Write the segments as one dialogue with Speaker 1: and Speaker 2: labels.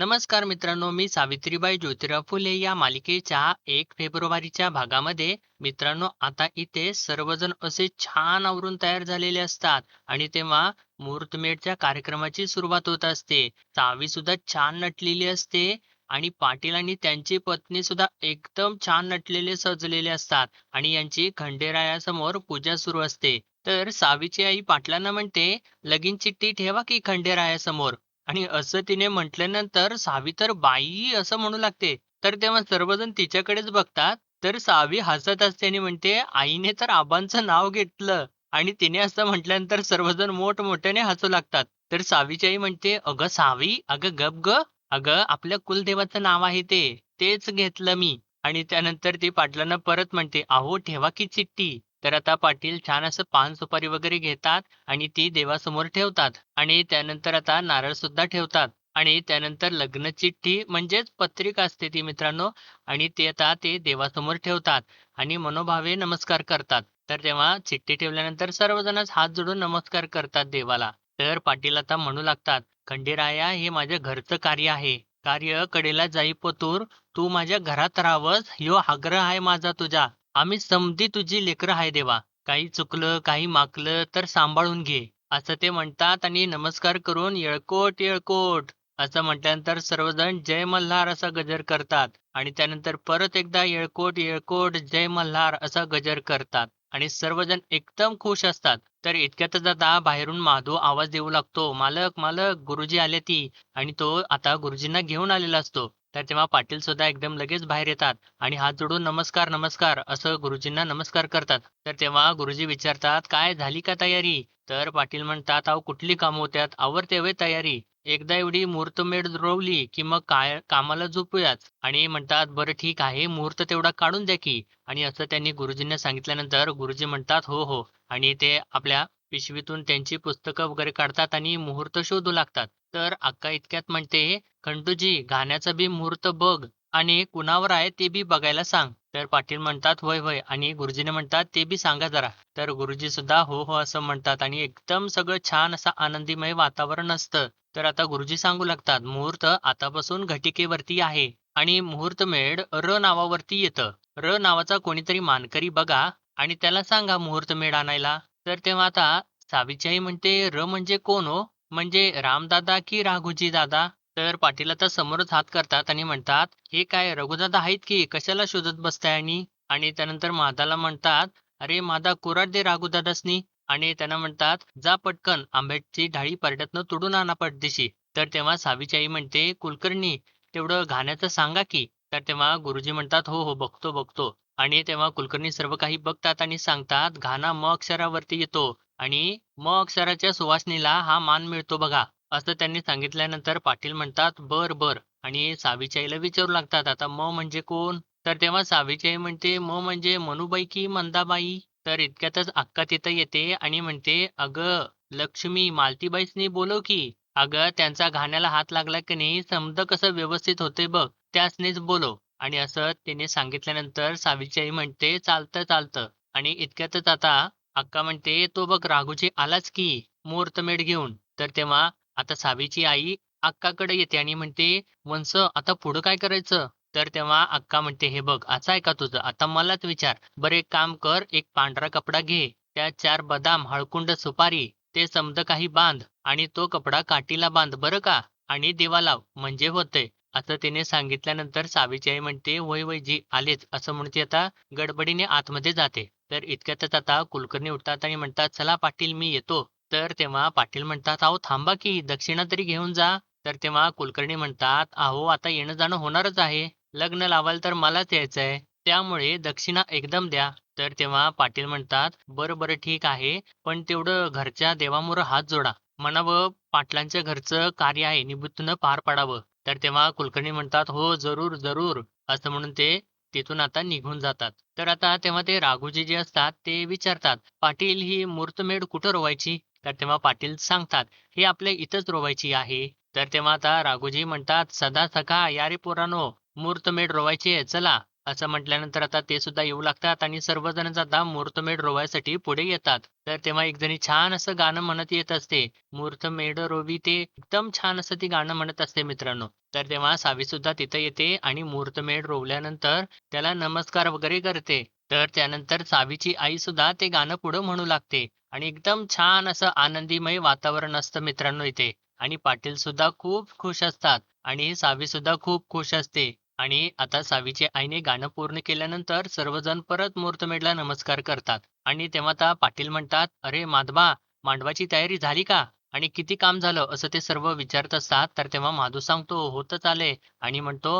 Speaker 1: नमस्कार मित्रांनो मी सावित्रीबाई ज्योतिराव फुले या मालिकेच्या एक फेब्रुवारीच्या भागामध्ये. मित्रांनो आता इथे सर्वजण असे छान आवरून तयार झालेले असतात आणि तेव्हा मुहूर्तमेढच्या कार्यक्रमाची सुरुवात होत असते. सावी सुद्धा छान नटलेली असते आणि पाटील आणि त्यांची पत्नी सुद्धा एकदम छान नटलेले सजलेले असतात आणि यांची खंडेरायासमोर पूजा सुरू असते. तर सावीची आई पाटलांना म्हणते लगीन चिठ्ठी ठेवा की खंडेरायासमोर. आणि असं तिने म्हटल्यानंतर सावी तर बाई असं म्हणू लागते. तर तेव्हा सर्वजण तिच्याकडेच बघतात. तर सावी हसत असते आणि म्हणते आईने तर आबांचं नाव घेतलं. आणि तिने असं म्हटल्यानंतर सर्वजण मोठमोठ्याने हसू लागतात. तर सावीची आई म्हणते अगं सावी अगं गप ग. अगं आपल्या कुलदेवाचं नाव आहे ते. तेच घेतलं मी. आणि त्यानंतर ती पाटलांना परत म्हणते अहो ठेवा की चिठ्ठी. तर आता पाटील छान असं पान सुपारी वगैरे घेतात आणि ती देवासमोर ठेवतात. आणि त्यानंतर आता नारळ सुद्धा ठेवतात. आणि त्यानंतर लग्न चिठ्ठी म्हणजेच पत्रिका असते ती मित्रांनो. आणि ते आता ते देवासमोर ठेवतात. आणि मनोभावे नमस्कार करतात. तर तेव्हा चिठ्ठी ठेवल्यानंतर सर्वजणच हात जोडून नमस्कार करतात देवाला. तर पाटील आता म्हणू लागतात खंडेराया हे माझ्या घरचं कार्य आहे. कार्य कडेला जाई पतूर. तू माझ्या घरात राहावंस. ह्यो आग्रह आहे माझा तुझा. आम्ही समधी तुझी लेकरं आहे देवा. काही चुकलं काही माकलं तर सांभाळून घे. असं ते म्हणतात आणि नमस्कार करून येळकोट येळकोट. असं म्हटल्यानंतर सर्वजण जय मल्हार असा गजर करतात. आणि त्यानंतर परत एकदा येळकोट येळकोट जय मल्हार असा गजर करतात. आणि सर्वजण एकदम खुश असतात. तर इतक्यातच आता बाहेरून माधव आवाज देऊ लागतो. मालक मालक गुरुजी आले ती. आणि तो आता गुरुजींना घेऊन आलेला असतो. तर तेव्हा पाटील सुद्धा एकदम लगेच बाहेर येतात आणि हात जोडून नमस्कार नमस्कार असं गुरुजींना नमस्कार करतात. तर तेव्हा गुरुजी विचारतात काय झाली का तयारी? तर पाटील म्हणतात अहो कुठली कामं होत्यात? आवरते वे तयारी. एकदा एवढी मुहूर्तमेढ रोवली की मग काय कामाला झोपूयात. आणि म्हणतात बरं ठीक आहे मुहूर्त तेवढा काढून द्या की. आणि असं त्यांनी गुरुजींना सांगितल्यानंतर गुरुजी म्हणतात हो हो. आणि ते आपल्या पिशवीतून त्यांची पुस्तकं वगैरे काढतात आणि मुहूर्त शोधू लागतात. तर अक्का इतक्यात म्हणते खंडूजी गाण्याचा बी मुहूर्त बघ आणि कुणावर आहे ते बी बघायला सांग. तर पाटील म्हणतात होय होय. आणि गुरुजीने म्हणतात ते बी सांगा जरा. तर गुरुजी सुद्धा हो हो असं म्हणतात आणि एकदम सगळं छान असं आनंदीमय वातावरण असतं. तर आता गुरुजी सांगू लागतात मुहूर्त आतापासून घटिकेवरती आहे आणि मुहूर्त मुहूर्तमेढ र नावावरती येतं. र नावाचा कोणीतरी मानकरी बघा आणि त्याला सांगा मुहूर्त मुहूर्तमेढ आणायला. तर तेव्हा आता साविचाई म्हणते र म्हणजे कोण हो? म्हणजे रामदादा की राघोजी दादा तर पाटील आता समोरच हात करतात आणि म्हणतात हे काय रघुदादा आहेत की? कशाला शोधत बसताय आणि? आणि त्यानंतर मादाला म्हणतात अरे मादा कुराड दे राघुदादासनी. आणि त्यांना म्हणतात जा पटकन आंब्याची ढाळी परड्यातनं तोडून आणा पटदिशी तर तेव्हा सावीची आई म्हणते कुलकर्णी तेवढं घाण्याचं सांगा की. तर तेव्हा गुरुजी म्हणतात हो हो बघतो बघतो. आणि तेव्हा कुलकर्णी सर्व काही बघतात आणि सांगतात घाना म अक्षरावरती येतो. आणि म अक्षराच्या सुवासनीला हा मान मिळतो बघा असं त्यांनी सांगितल्यानंतर पाटील म्हणतात बर बर. आणि सावीच्याईला विचारू लागतात आता म म्हणजे कोण? तर तेव्हा सावीची म्हणते म म्हणजे मनुबाई की मंदाबाई? तर इतक्यातच अक्का तिथं येते आणि म्हणते अगं लक्ष्मी मालतीबाईसनी बोलव की. अगं त्यांचा घाण्याला हात लागला की नाही समज कसं व्यवस्थित होते बघ त्यासनीच बोलव. आणि असं तिने सांगितल्यानंतर सावीची म्हणते चालतं चालतं. आणि इतक्यातच आता अक्का म्हणते तो बघ राघूजी आलाच की मुहूर्तमेढ घेऊन. तर तेव्हा आता सावीची आई अक्काकडे येते आणि म्हणते वंस आता पुढं काय करायचं? तर तेव्हा अक्का म्हणते हे बघ असं आहे का तुझं. आता मलाच विचार. बरे एक काम कर एक पांढरा कपडा घे. त्या चार बदाम हळकुंड सुपारी ते समद काही बांध आणि तो कपडा काठीला बांध बरं का? आणि दिवा लाव. म्हणजे होतंय. असं तिने सांगितल्यानंतर सावीची आई म्हणते वय वय जी आलेच. असं म्हणते आता गडबडीने आतमध्ये जाते. तर इतक्यातच आता कुलकर्णी उठतात आणि म्हणतात चला पाटील मी येतो. तर तेव्हा पाटील म्हणतात अहो थांबा की दक्षिणा तरी घेऊन जा. तर तेव्हा कुलकर्णी म्हणतात अहो आता येणं जाणं होणारच आहे. लग्न लावाल तर मलाच यायचंय. त्यामुळे दक्षिणा एकदम द्या. तर तेव्हा पाटील म्हणतात बरं बरं ठीक आहे. पण तेवढं घरच्या देवामुळं हात जोडा. म्हणावं पाटलांच्या घरचं कार्य आहे निभृत्तनं पार पाडावं. तर तेव्हा कुलकर्णी म्हणतात हो जरूर जरूर. असं म्हणून ते तिथून आता निघून जातात. तर आता तेव्हा ते राघोजी जे असतात ते विचारतात पाटील ही मूर्तमेढ कुठं रोवायची? तर तेव्हा पाटील सांगतात हे आपल्या इथंच रोवायची आहे. तर तेव्हा आता राघोजी म्हणतात सदा सखा या रे पोरानो मूर्तमेढ रोवायची आहे चला. असं म्हटल्यानंतर आता ते सुद्धा येऊ लागतात आणि सर्वजणच आता मुहूर्तमेढ रोवायसाठी पुढे येतात. तर तेव्हा एक जणी छान असं गाणं म्हणत येत असते. मुहूर्तमेढ रोवी ते एकदम छान असं ती गाणं म्हणत असते मित्रांनो. तर तेव्हा सावी सुद्धा तिथे येते आणि मुहूर्तमेढ रोवल्यानंतर त्याला नमस्कार वगैरे करते. तर त्यानंतर सावीची आई सुद्धा ते गाणं पुढं म्हणू लागते. आणि एकदम छान असं आनंदीमय वातावरण असतं मित्रांनो इथे. आणि पाटील सुद्धा खूप खुश असतात. आणि सावी सुद्धा खूप खुश असते. आणि आता सावीच्या आईने गाणं पूर्ण केल्यानंतर सर्वजण परत मुहूर्तमेढला नमस्कार करतात. आणि तेव्हा आता पाटील म्हणतात अरे माधबा मांडवाची तयारी झाली का? आणि किती काम झालं? असं ते सर्व विचारत असतात. तर तेव्हा माधू सांगतो होतच आले. आणि म्हणतो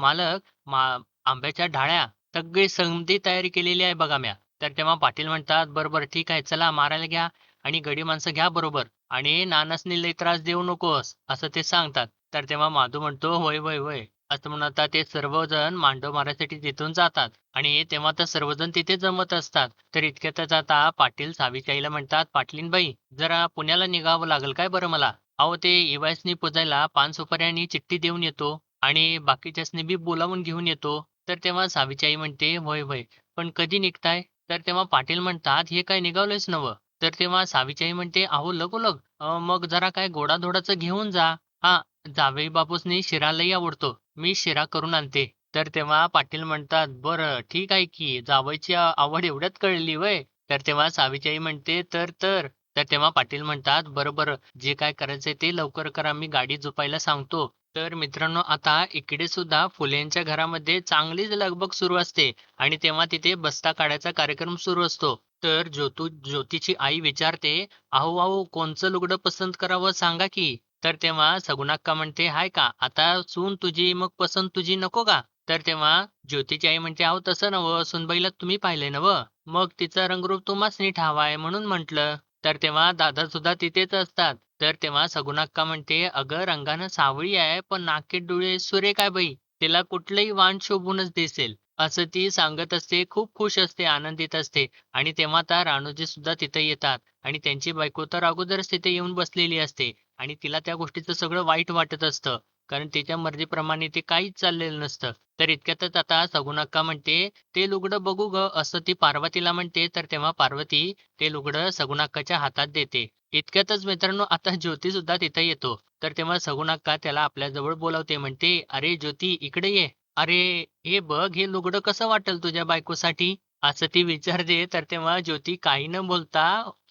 Speaker 1: मालक मा आंब्याच्या ढाळ्या सगळी समधी तयारी केलेली आहे बघा म्या. तर तेव्हा पाटील म्हणतात बरोबर ठीक आहे चला मारायला घ्या. आणि गडी माणसं घ्या बरोबर. आणि नानासनी लय त्रास देऊ नकोस. असं ते सांगतात. तर तेव्हा माधू म्हणतो होय होय होय. असं म्हणून आता ते सर्वजण मांडव मारायसाठी तिथून जातात. आणि तेव्हा तर सर्वजण तिथे जमत असतात. तर इतक्यातच आता पाटील सावीच्या आईला म्हणतात पाटलीन बाई जरा पुण्याला निघावं लागेल काय बरं मला? अहो ते इवायसनी पुजायला पान सुपाऱ्यांनी चिठ्ठी देऊन येतो आणि बाकीच्यासनी बी बोलावून घेऊन येतो. तर तेव्हा सावीचाई म्हणते होय होय पण कधी निघताय? तर तेव्हा पाटील म्हणतात हे काय निघालोयच नवं? तर तेव्हा सावीचाई म्हणते अहो लगोलग मग जरा काय गोडाधोडाचं घेऊन जा. हा जावई बापूसनी शिरा लई आवडतो. मी शिरा करून आणते. तर तेव्हा पाटील म्हणतात बरं ठीक आहे की जावईची आवड एवढ्यात कळली वय. तर तेव्हा सावीची आई म्हणते तर तर. तर तेव्हा पाटील म्हणतात बरोबर जे काय करायचंय ते लवकर करा. मी गाडी झोपायला सांगतो. तर मित्रांनो आता इकडे सुद्धा फुलेंच्या घरामध्ये चांगलीच लगबग सुरू असते. आणि तेव्हा तिथे बस्ता काढायचा कार्यक्रम सुरू असतो. तर ज्योतू ज्योतीची आई विचारते अहो अहो कोणचं लुगडं पसंत करावं? सांगा की. तर तेव्हा सगुणाक्का म्हणते हाय का? आता सून तुझी मग पसंत तुझी नको का? तर तेव्हा ज्योतीची आई म्हणते अहो तसं नवं सुनबाईला तुम्ही पाहिले नव मग तिचा रंगरूप तुम्हाच नीट हवाय म्हणून म्हंटल. तर तेव्हा दादा सुद्धा तिथेच असतात. तर तेव्हा सगुणाक्का म्हणते अगं रंगानं सावळी आहे पण नाके डोळे सुरे काय बाई? तिला कुठलंही वाण शोभूनच दिसेल. असं ती सांगत असते खूप खुश असते आनंदित असते. आणि तेव्हा त्या राणूजी सुद्धा तिथे येतात. आणि त्यांची बायको तर अगोदरच तिथे येऊन बसलेली असते. आणि तिला त्या गोष्टीचं सगळं वाईट वाटत असतं. कारण तिच्या मर्जीप्रमाणे ते काहीच चाललेलं नसतं. तर इतक्यातच आता सगुणाक्का म्हणते ते लुगडं बघू ग. असं ती पार्वतीला म्हणते तर तेव्हा पार्वती ते लुगडं सगुणाक्काच्या हातात देते. इतक्यातच मित्रांनो आता ज्योती सुद्धा तिथे येतो. तर तेव्हा सगुणाक्का त्याला आपल्या जवळ बोलावते म्हणते अरे ज्योती इकडे ये. अरे हे बघ हे लुगडं कसं वाटेल तुझ्या बायकोसाठी? असं ती विचारते. तर तेव्हा ज्योती काही न बोलता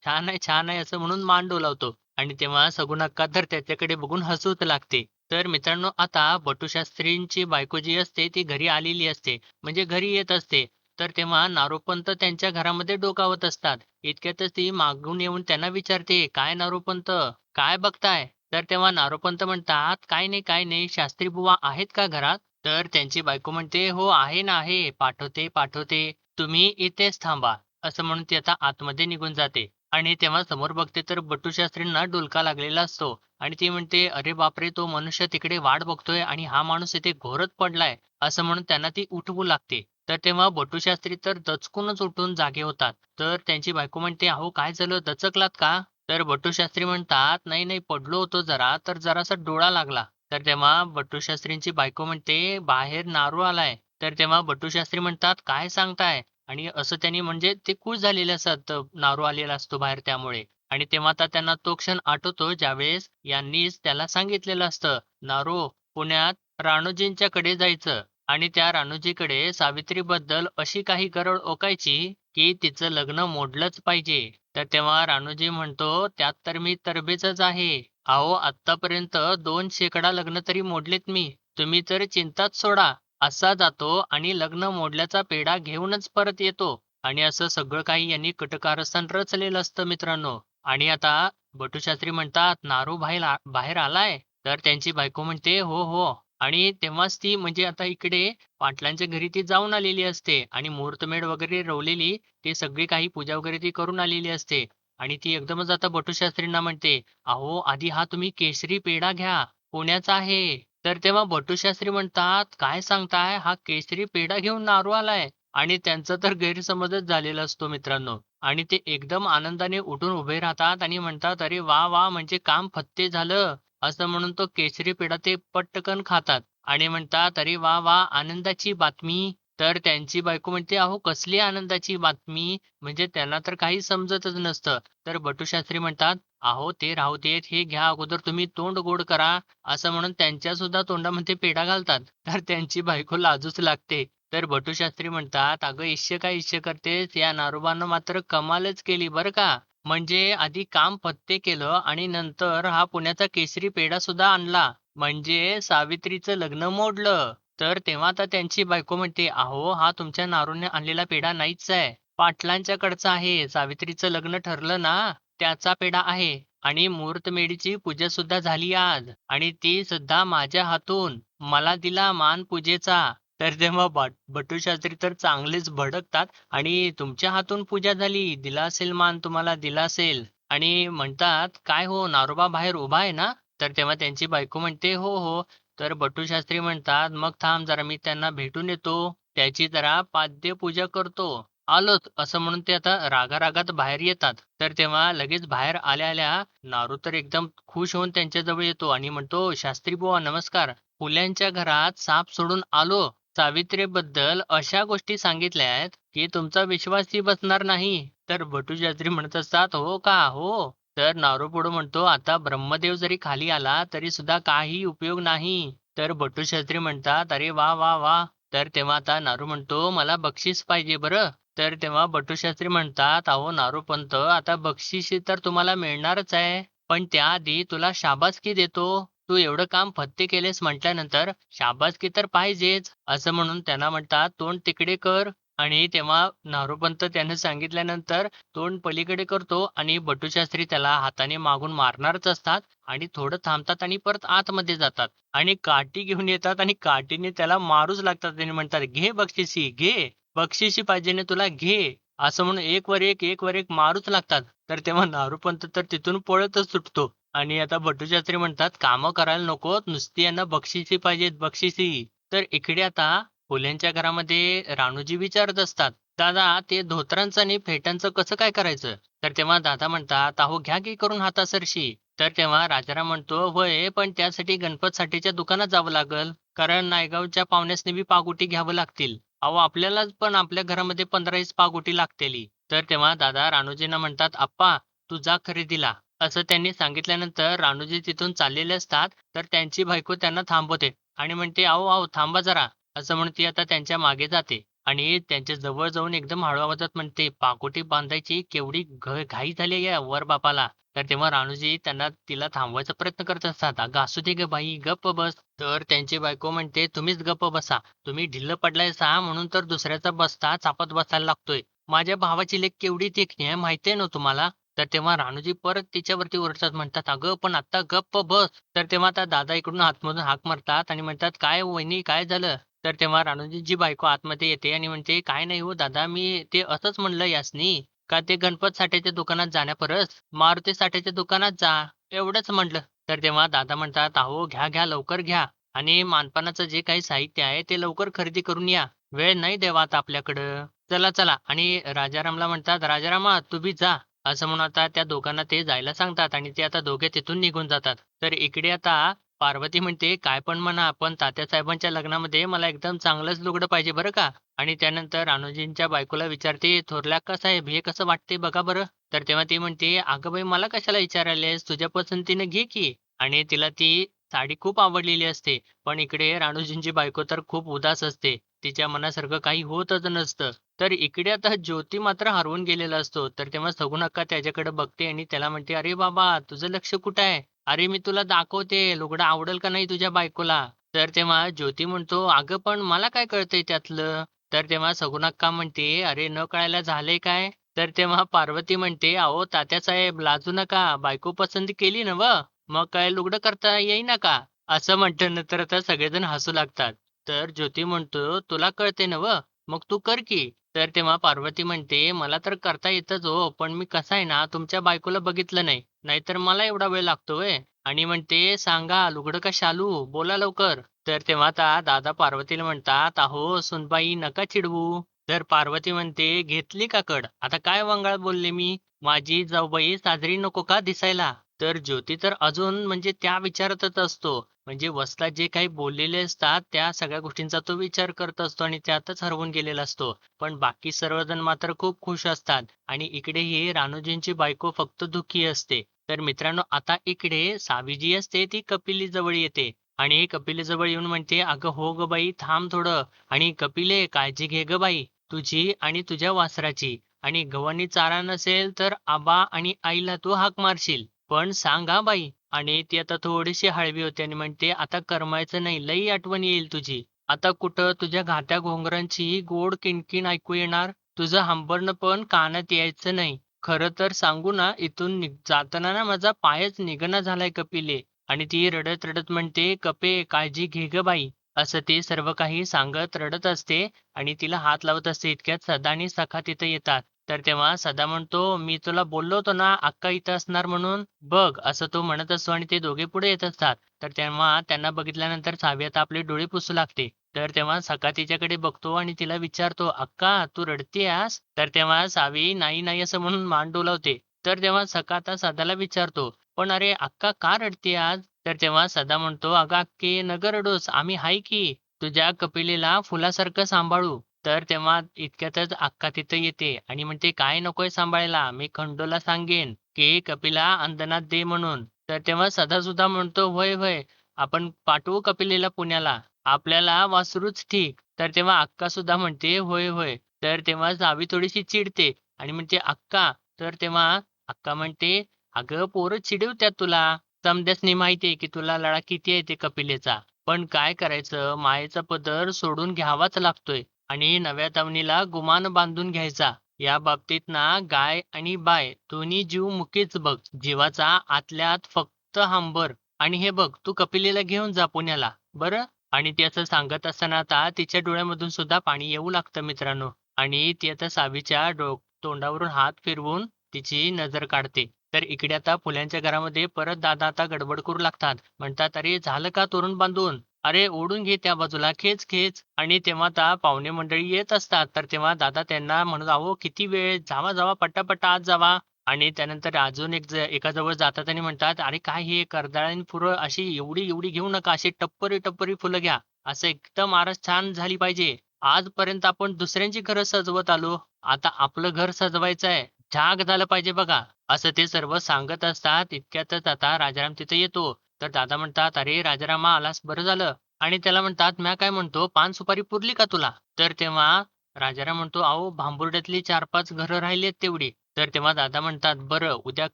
Speaker 1: छान आहे छान आहे असं म्हणून मान डोलावतो. आणि तेव्हा सगुणाक्का तर त्याच्याकडे बघून हसूच लागते. तर मित्रांनो आता बटुशास्त्रींची बायको जी असते ती घरी आलेली असते. म्हणजे घरी येत असते. तर तेव्हा नारोपंत त्यांच्या घरामध्ये डोकावत असतात. इतक्यातच ती मागून येऊन त्यांना विचारते काय नारोपंत? काय बघताय? तर तेव्हा नारोपंत म्हणतात काय नाही काय नाही. शास्त्री बुवा आहेत का घरात? तर त्यांची बायको म्हणते हो आहे ना आहे. पाठवते पाठवते. तुम्ही इथेच थांबा. असं म्हणून ती आता आतमध्ये निघून जाते. आणि तेव्हा समोर बघते तर बटू शास्त्रींना डुलका लागलेला असतो. आणि ती म्हणते अरे बापरे तो मनुष्य तिकडे वाट बघतोय आणि हा माणूस इथे घोरत पडलाय. असं म्हणून त्यांना ती उठवू लागते. तर तेव्हा बटूशास्त्री तर दचकूनच उठून जागे होतात. तर त्यांची बायको म्हणते अहो काय झालं? दचकलात का? तर बटू शास्त्री म्हणतात नाही नाही पडलो होतो जरा तर जरासा डोळा लागला. तर तेव्हा बटू शास्त्रींची बायको म्हणते बाहेर नारू आलाय. तर तेव्हा बटूशास्त्री म्हणतात काय सांगताय? आणि असं त्यांनी म्हणजे ते खुश झालेले असतात. नारू आलेला असतो बाहेर त्यामुळे. आणि तेव्हा आता त्यांना तो क्षण आठवतो ज्यावेळेस यांनीच त्याला सांगितलेलं असतं. नारो पुण्यात राणूजींच्याकडे जायचं. आणि त्या राणूजीकडे सावित्रीबद्दल अशी काही गरड ओकायची की तिचं लग्न मोडलंच पाहिजे. तर तेव्हा राणूजी म्हणतो त्यात तर मी तरबेजच आहे. अहो आतापर्यंत दोन शेकडा लग्न तरी मोडलेत मी. तुम्ही तर चिंताच सोडा. असा जातो आणि लग्न मोडल्याचा पेढा घेऊनच परत येतो. आणि असं सगळं काही यांनी कटकारस्थान रचलेलं असतं मित्रांनो. आणि आता बटुशास्त्री म्हणतात नारू बाहेर बाहेर आलाय? तर त्यांची बायको म्हणते हो हो. आणि तेव्हाच ती म्हणजे आता इकडे पाटलांच्या घरी ती जाऊन आलेली असते. आणि मुहूर्तमेढ वगैरे रवलेली ते सगळी काही पूजा वगैरे ती करून आलेली असते. आणि ती एकदमच आता बटुशास्त्रींना म्हणते अहो आधी हा तुम्ही केसरी पेढा घ्या. पुण्याचा आहे? तर तेव्हा बटूशास्त्री म्हणतात काय सांगताय? हा केसरी पेढा घेऊन नारू आलाय. आणि त्यांचा तर गैरसमजच झालेला असतो मित्रांनो. आणि ते एकदम आनंदाने उठून उभे राहतात आणि म्हणतात अरे वा वा म्हणजे काम फत्ते झालं. असं म्हणून तो केसरी पेढा ते पटकन खातात. आणि म्हणतात अरे वा वा आनंदाची बातमी. तर त्यांची बायको म्हणते अहो कसली आनंदाची बातमी. म्हणजे त्यांना तर काही समजतच नसतं. तर बटूशास्त्री म्हणतात अहो ते राहू देत हे घ्या अगोदर तुम्ही तोंड गोड करा. असं म्हणून त्यांच्या सुद्धा तोंडामध्ये पेढा घालतात. तर त्यांची बायको लाजूच लागते. तर बटूशास्त्री म्हणतात अगं इश्य काय इश्य करतेस? या नारोबानं मात्र कमालच केली बरं का. म्हणजे आधी काम पत्ते केलं आणि नंतर हा पुण्याचा केसरी पेढा सुद्धा आणला. म्हणजे सावित्रीचं लग्न मोडलं. तर तेव्हा आता त्यांची बायको म्हणते अहो हा तुमच्या नारूने आणलेला पेढा नाहीच आहे. पाटलांच्याकडचा आहे. सावित्रीचं लग्न ठरलं ना त्याचा पेढा आहे. आणि मुहूर्तमेढीची पूजा सुद्धा झाली आज. आणि ती सुद्धा माझ्या हातून. मला दिला मान पूजेचा. तर तेव्हा बट शास्त्री तर चांगलेच भडकतात. आणि तुमच्या हातून पूजा झाली. दिला असेल मान तुम्हाला दिला असेल. आणि म्हणतात काय हो नारोबा बाहेर उभा आहे ना? तर तेव्हा त्यांची बायको म्हणते हो हो. तर बटूशास्त्री म्हणतात मग थांब जरा मी त्यांना भेटून येतो. त्याची जरा पाद्य पूजा करतो. आलोच असं म्हणून ते आता रागारागात बाहेर येतात. तर तेव्हा लगेच बाहेर आल्या आल्या नारू तर एकदम खुश होऊन त्यांच्या जवळ येतो आणि म्हणतो शास्त्री बुवा नमस्कार. फुल्यांच्या घरात साप सोडून आलो. सावित्रीबद्दल अशा गोष्टी सांगितल्या आहेत की तुमचा विश्वासही बसणार नाही. तर बटूशास्त्री म्हणत असतात हो का? हो? तर नारू म्हणतो आता ब्रह्मदेव जरी खाली आला तरी सुद्धा काही उपयोग नाही. तर बटूशास्त्री म्हणतात अरे वा वा वा. तर तेव्हा आता नारू म्हणतो मला बक्षीस पाहिजे बरं. तर तेव्हा बटूशास्त्री म्हणतात अहो नारूपंत आता बक्षीस तर तुम्हाला मिळणारच आहे. पण त्याआधी तुला शाबासकी देतो. तू एवढं काम फत्ते केलेस म्हटल्यानंतर शाबासकी तर पाहिजेच. असं म्हणून त्यांना म्हणतात तोंड तिकडे कर. आणि तेव्हा नारूपंत त्याने सांगितल्यानंतर तोंड पलीकडे करतो आणि बटूशास्त्री त्याला हाताने मागून मारणारच असतात आणि थोडं थांबतात आणि परत आतमध्ये जातात. आणि काठी घेऊन येतात आणि काठीने त्याला मारूच लागतात. आणि म्हणतात घे बक्षिसी घे. बक्षिसी पाहिजे ना तुला घे. असं म्हणून एक वर एक एक वर एक मारूच लागतात. तर तेव्हा नारूपंत तर तिथून पळतच सुटतो. आणि आता बटूशास्त्री म्हणतात कामं करायला नको. नुसती यांना बक्षिसी पाहिजेत बक्षिसी तर इकडे आता फुल्यांच्या घरामध्ये राणूजी विचारत असतात दादा ते धोत्रांचं आणि फेट्यांचं कसं काय करायचं? तर तेव्हा दादा म्हणतात अहो घ्या की करून हातासरशी. तर तेव्हा राजाराम म्हणतो होय पण त्यासाठी गणपत साठीच्या दुकानात जावं लागल कारण नायगावच्या पाहुण्यास बी पागोटी घ्यावं लागतील. अहो आपल्यालाच पण आपल्या घरामध्ये पंधरा वीस पागोटी लागतेली. तर तेव्हा दादा राणूजींना म्हणतात आप्पा तू जा खरेदीला. असं त्यांनी सांगितल्यानंतर राणूजी तिथून चाललेले असतात तर त्यांची बायको त्यांना थांबवते आणि म्हणते अहो अहो थांबा जरा. असं म्हणून ती आता त्यांच्या मागे जाते. आणि त्यांच्या जवळ जाऊन एकदम हळू आवाजात म्हणते. पाकोटी बांधायची केवढी घाई झाली या वर बापाला. तर तेव्हा राणूजी त्यांना तिला थांबवायचा प्रयत्न करत असतात. अगं असू दे ग बाई गप्प बस. तर त्यांची बायको म्हणते तुम्हीच गप्प बसा. तुम्ही ढिल्ल पडलायसा म्हणून तर दुसऱ्याचा बसता चापत बसायला लागतोय. माझ्या भावाची लेख केवढी देखणी आहे माहितीये ना तुम्हाला? तर तेव्हा राणूजी परत तिच्यावरती ओरडतात म्हणतात अगं पण आता गप्प बस. तर तेव्हा आता दादा इकडून आतमधून हाक मारतात आणि म्हणतात काय हो, वहिनी काय झालं? तर तेव्हा राणूजींची बायको आतमध्ये येते आणि म्हणते काय नाही हो दादा मी ते असंच म्हणलं यासनी का ते गणपत साठ्याच्या दुकानात जाण्यापरस मारुती साठ्याच्या दुकानात जा एवढंच म्हणलं. तर तेव्हा दादा म्हणतात अहो घ्या घ्या लवकर घ्या आणि मानपानाचं जे काही साहित्य आहे ते लवकर खरेदी करून या. वेळ नाही देवा आता आपल्याकडं. चला चला. आणि राजारामला म्हणतात राजारामा तू बी जा. असं म्हणून आता त्या दोघांना ते जायला सांगतात आणि ते आता दोघे तिथून निघून जातात. तर इकडे आता पार्वती म्हणते काय पण म्हणा पण तात्यासाहेबांच्या लग्नामध्ये मला एकदम चांगलंच लुगडं पाहिजे बरं का? आणि त्यानंतर राणूजींच्या बायकोला विचारते थोरल्या का साहेब हे कसं वाटते बघा बरं? तर तेव्हा ती म्हणते अगं बाई मला कशाला विचारायलेस? तुझ्या पसंतीने घे की. आणि तिला ती साडी खूप आवडलेली असते. पण इकडे राणूजींची बायको तर खूप उदास असते. तिच्या मनासारखं काही होतच नसतं. तर इकडे आता ज्योती मात्र हरवून गेलेला असतो. तर तेव्हा सगुण अक्का त्याच्याकडे बघते आणि त्याला म्हणते अरे बाबा तुझं लक्ष कुठं आहे? अरे मी तुला दाखवते. लुगडं आवडेल का नाही तुझ्या बायकोला? तर तेव्हा ज्योती म्हणतो अगं पण मला काय कळतंय त्यातलं? तर तेव्हा सगुण म्हणते अरे न कळायला झालंय काय? तर तेव्हा पार्वती म्हणते अहो तात्यासाहेब लाजू नका. बायको पसंत केली ना व मग काय लुगडं करता येईना का? असं म्हटल्यानंतर आता सगळेजण हसू लागतात. तर ज्योती म्हणतो तुला कळते ना व मग तू कर की. तर तेव्हा पार्वती म्हणते मला तर करता येतच हो पण मी कसा आहे ना तुमच्या बायकोला बघितलं नाही. नाहीतर मला एवढा वेळ लागतोय. आणि म्हणते सांगा लुगडं का शालू बोला लवकर. तर तेव्हा आता दादा पार्वतीला म्हणतात अहो सुनबाई नका चिडवू. तर पार्वती म्हणते घेतली का कड? आता काय वंगाळ बोलले मी? माझी जाऊबाई साजरी नको का दिसायला? तर ज्योती तर अजून म्हणजे त्या विचारातच असतो. म्हणजे वसला जे काही बोललेले असतात त्या सगळ्या गोष्टींचा तो विचार करत असतो आणि त्यातच हरवून गेलेला असतो. पण बाकी सर्वजण मात्र खूप खुश असतात. आणि इकडे ही बायको फक्त दुःखी असते. तर मित्रांनो आता इकडे सावी जी असते ती कपिली जवळ येते. आणि कपिली जवळ येऊन म्हणते अगं हो ग बाई थांब थोडं. आणि कपिले काळजी घे ग बाई तुझी आणि तुझ्या वासराची. आणि गव्हाणी चारा नसेल तर आबा आणि आईला तू हाक मारशील. पण सांग बाई. आणि ती आता थोडीशी हळवी होते आणि म्हणते आता करमायचं नाही लई आठवण येईल तुझी. आता कुठं तुझ्या घाट्या घोंगरांची गोड किणकिण ऐकू येणार? तुझं हंबरणं पण कानात यायचं नाही. खरं तर सांगू ना इथून निघ- जाताना ना माझा पायच निघणा झालाय कपिले. आणि ती रडत रडत म्हणते कपे काळजी घे ग बाई. असं ते सर्व काही सांगत रडत असते आणि तिला हात लावत असते इतक्यात सदा आणि सखा तिथे येतात. तर तेव्हा सदा म्हणतो मी तुला बोललो होतो ना अक्का इथं असणार म्हणून. बघ असं तो म्हणत असतो आणि ते दोघे पुढे येत असतात. तर तेव्हा त्यांना बघितल्यानंतर सावी आपले डोळे पुसू लागते. तर तेव्हा सखा तिच्याकडे बघतो आणि तिला विचारतो अक्का तू रडतेयस तर तेव्हा सावी नाही नाही असं म्हणून मान डोलावते. तर तेव्हा सखा आता सदाला विचारतो पण अरे अक्का का रडते आज? तर तेव्हा सदा म्हणतो अगं अक्के नगर रडोस आम्ही हाय की. तुझ्या कपिलेला फुलासारखं सांभाळू. तर तेव्हा इतक्यातच अक्का तिथं येते आणि म्हणते काय नकोय सांभाळायला मी खंडोला सांगेन की कपिला अंदनात दे म्हणून. तर तेव्हा सदा सुद्धा म्हणतो होय होय आपण पाठवू कपिलेला पुण्याला. आपल्याला वासरूच ठीक. तर तेव्हा अक्का सुद्धा म्हणते होय होय. तर तेव्हा जावी थोडीशी चिडते. आणि म्हणते अक्का. तर तेव्हा अक्का म्हणते अगं पोरं चिडवत्यात तुला. समद्यासनी माहितीये की तुला लळा किती आहे ते कपिलेचा. पण काय करायचं? मायेचा पदर सोडून घ्यावाच लागतोय. आणि नव्या तवणीला गुमान बांधून घ्यायचा. या बाबतीत ना गाय आणि बाय दोन्ही जीव मुकीच बघ. जीवाचा आतल्यात फक्त हांबर. आणि हे बघ तू कपिलेला घेऊन जा पुण्याला. बरं? आणि ती असं सांगत असताना आता तिच्या डोळ्यामधून सुद्धा पाणी येऊ लागतं मित्रांनो. आणि ती आता सावीच्या डो तोंडावरून हात फिरवून तिची नजर काढते. तर इकडे आता फुल्यांच्या घरामध्ये परत दादा आता गडबड करू लागतात. म्हणतात अरे झालं का तोरण बांधून? अरे ओढून घे त्या बाजूला. खेच खेच. आणि तेव्हा आता पाहुणे मंडळी येत असतात. तर तेव्हा दादा त्यांना म्हणत अहो किती वेळ? जावा जावा पट्टापट्टा आत जावा. आणि त्यानंतर अजून एक ज- एका जवळ जातात आणि म्हणतात अरे काय हे कर्दाळी फुलं अशी एवढी एवढी घेऊ नका अशी टप्परी टप्परी फुलं घ्या. असं एकदम आरस छान झाली पाहिजे. आजपर्यंत आपण दुसऱ्यांची घरं सजवत आलो. आता आपलं घर सजवायचं आहे झाग झालं पाहिजे बघा. असं ते सर्व सांगत असतात. इतक्यातच आता राजाराम तिथे येतो. तर दादा म्हणतात अरे राजारामा आलास बरं झालं. आणि त्याला म्हणतात म्या काय म्हणतो पान सुपारी पुरली का तुला? तर तेव्हा राजाराम म्हणतो अहो भांबुर्ड्यातली चार पाच घरं राहिली आहेत तेवढी. तर तेव्हा दादा म्हणतात बरं उद्या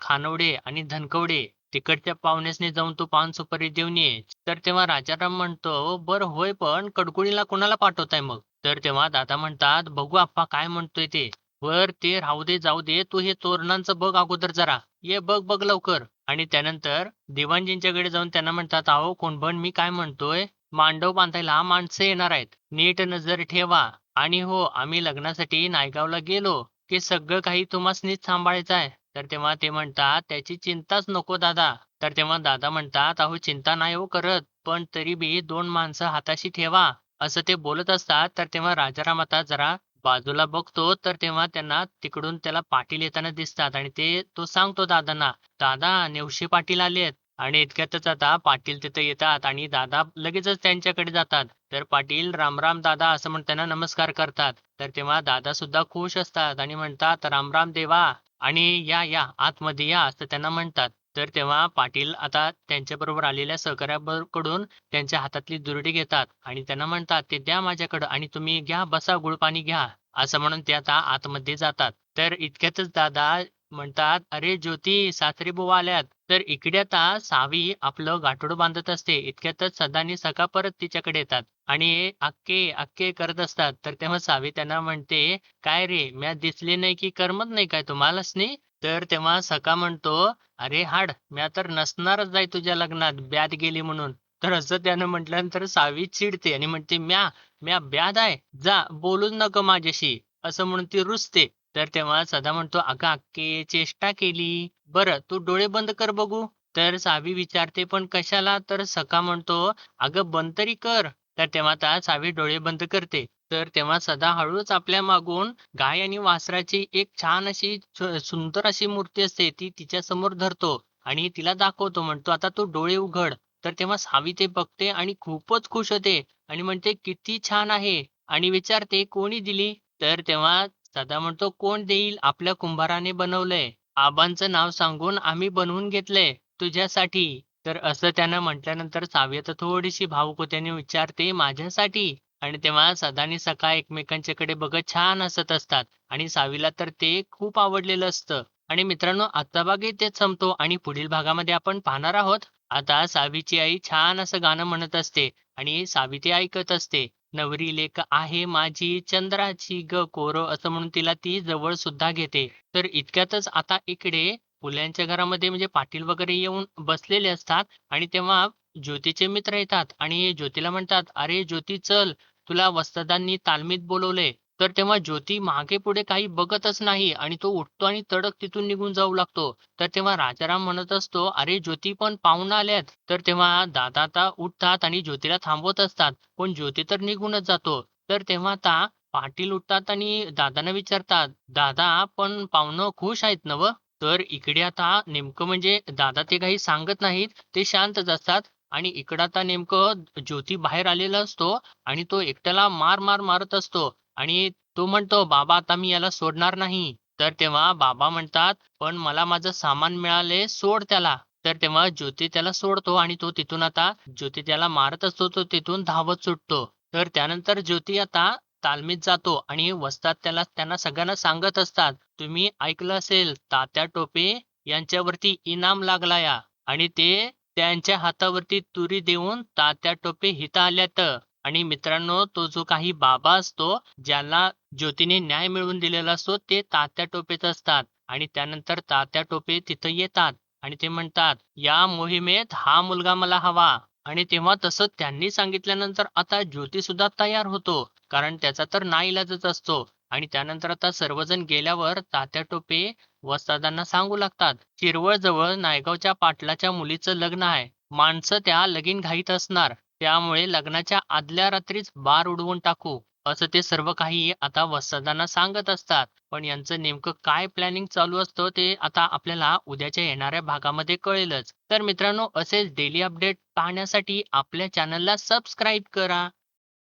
Speaker 1: खानवडे आणि धनकवडे तिकडच्या पाहुण्यासने जाऊन तू पान सुपारी देऊन ये. तर तेव्हा राजाराम म्हणतो बरं होय पण कडकुळीला कोणाला पाठवताय मग? तर तेव्हा दादा म्हणतात बघू आप्पा काय म्हणतोय ते. वर ते राहू दे जाऊ दे तू हे तोरणांचं बघ अगोदर जरा. ये बघ बघ लवकर. आणि त्यानंतर दिवाणजींच्याकडे जाऊन त्यांना म्हणतात अहो कोणभण मी काय म्हणतोय? मांडव बांधायला माणसं येणार आहेत. नीट नजर ठेवा. आणि हो आम्ही लग्नासाठी नायगावला गेलो. की सगळं काही तुम्हासनीच सांभाळायचं आहे. तर तेव्हा ते म्हणतात त्याची चिंताच नको दादा. तर तेव्हा दादा म्हणतात अहो चिंता नाही हो करत पण तरी बी दोन माणसं हाताशी ठेवा. असं ते बोलत असतात. तर तेव्हा राजाराम आता जरा बाजूला बघतो. तर तेव्हा त्यांना तिकडून त्याला पाटील येताना दिसतात आणि ते तो सांगतो दादांना दादा नेवशे पाटील आलेत. आणि इतक्यातच आता पाटील तिथे येतात आणि दादा लगेचच त्यांच्याकडे जातात. तर पाटील रामराम दादा असं म्हणताना नमस्कार करतात. तर तेव्हा दादा सुद्धा खुश असतात आणि म्हणतात रामराम देवा. आणि या या आतमध्ये या असं त्यांना म्हणतात. तर तेव्हा पाटील आता त्यांच्याबरोबर आलेल्या सहकार्याकडून त्यांच्या हातातली दुरडी घेतात आणि त्यांना म्हणतात ते द्या माझ्याकडं आणि तुम्ही घ्या बसा गुळपाणी घ्या. असं म्हणून ते आता आतमध्ये जातात. तर इतक्यातच दादा म्हणतात अरे ज्योती सासरी बुवा आल्यात. तर इकडे आता सावी आपलं गाठोड बांधत असते. इतक्यातच सदानी सखा परत तिच्याकडे येतात आणि अक्के अक्के करत असतात. तर तेव्हा सावी त्यांना म्हणते काय रे म्या दिसले नाही की करमत नाही काय तुम्हालाच नाही तर तेव्हा सखा म्हणतो अरे हाड म्या तर नसणारच जाय तुझ्या लग्नात ब्याद गेली म्हणून. तर असं त्यानं म्हटल्यानंतर सावी चिडते आणि म्हणते म्या म्या ब्याद आहे. जा बोलूच नको माझ्याशी. असं म्हणून ती रुसते. तर तेव्हा सदा म्हणतो अगं अक्के चेष्टा केली. बरं तू डोळे बंद कर बघू. तर सावी विचारते पण कशाला? तर सखा म्हणतो अगं बंद तरी कर. तर तेव्हा आता सावी डोळे बंद करते. तर तेव्हा सदा हळूच आपल्या मागून गाय आणि वासराची एक छान अशी सुंदर अशी मूर्ती असते ती तिच्या समोर धरतो आणि तिला दाखवतो. म्हणतो आता तू डोळे उघड. तर तेव्हा सावी ते बघते आणि खूपच खुश होते आणि म्हणते किती छान आहे. आणि विचारते कोणी दिली? तर तेव्हा सदा म्हणतो कोण देईल आपल्या कुंभाराने बनवलंय? आबांचं नाव सांगून आम्ही बनवून घेतलंय तुझ्यासाठी. तर असं त्यानं म्हटल्यानंतर सावी तर थोडीशी भावुक होते विचारते माझ्यासाठी. आणि तेव्हा सदानी सकाळ एकमेकांच्याकडे बघत छान हसत असतात. आणि सावीला तर ते खूप आवडलेलं असतं. आणि मित्रांनो आजचा भाग तेच संपतो आणि पुढील भागामध्ये आपण पाहणार आहोत. आता सावीची आई छान असं गाणं म्हणत असते आणि सावी ते ऐकत असते. नवरी लेख आहे माझी चंद्राची ग कोर असं म्हणून तिला ती जवळ सुद्धा घेते. तर इतक्यातच आता इकडे फुल्यांच्या घरामध्ये म्हणजे पाटील वगैरे येऊन बसलेले असतात आणि तेव्हा ज्योतीचे मित्र येतात आणि ज्योतीला म्हणतात अरे ज्योती चल तुला वस्तादांनी तालमीत बोलवले तर तेव्हा ज्योती मागे पुढे काही बघतच नाही आणि तो उठतो आणि तडक तिथून निघून जाऊ लागतो. तर तेव्हा राजाराम म्हणत असतो अरे ज्योती पण पाहुणा आल्यात. तर तेव्हा दादा आता उठतात आणि ज्योतीला थांबवत असतात. पण ज्योती तर निघूनच जातो. तर तेव्हा आता पाटील उठतात आणि दादांना विचारतात दादा पण पाहुणं खुश आहेत ना तर इकडे आता नेमकं म्हणजे दादा ते काही सांगत नाहीत. ते शांतच असतात आणि इकडं आता नेमकं ज्योती बाहेर आलेला असतो आणि तो एकट्याला मार मार मारत असतो. आणि तो म्हणतो बाबा आता मी याला सोडणार नाही. तर तेव्हा बाबा म्हणतात पण मला माझं सामान मिळाले सोड त्याला. तर तेव्हा ज्योती त्याला सोडतो आणि तो तिथून आता ज्योती त्याला मारत असतो तो तिथून धावत सुटतो. तर त्यानंतर ज्योती आता तालमीत जातो आणि वस्तात त्याला त्यांना सगळ्यांना सांगत असतात तुम्ही ऐकलं असेल तात्या टोपे यांच्यावरती इनाम लागला या. आणि ते त्यांच्या हातावरती तुरी देऊन तात्या टोपे हिथं आल्यात. आणि मित्रांनो तो जो काही बाबा असतो ज्याला ज्योतीने न्याय मिळवून दिलेला असतो ते तात्या टोपेत असतात. आणि त्यानंतर तात्या टोपे तिथं येतात आणि ते म्हणतात या मोहिमेत हा मुलगा मला हवा. आणि तेव्हा तसं त्यांनी सांगितल्यानंतर आता ज्योती सुद्धा तयार होतो कारण त्याचा तर नाईलाजच असतो. आणि त्यानंतर आता सर्वजण गेल्यावर तात्या टोपे वस्तादांना सांगू लागतात शिरवळ जवळ नायगावच्या पाटलाच्या मुलीचं लग्न आहे. माणसं त्या लगीन घाईत असणार. त्यामुळे लग्नाच्या आदल्या रात्रीच बार उडवून टाकू असं ते सर्व काही आता वस्तादांना सांगत असतात. पण यांचं नेमकं काय प्लॅनिंग चालू असतं ते आता आपल्याला उद्याच्या येणाऱ्या भागामध्ये कळेलच. तर मित्रांनो असेच डेली अपडेट पाहण्यासाठी आपल्या चॅनलला सबस्क्राईब करा.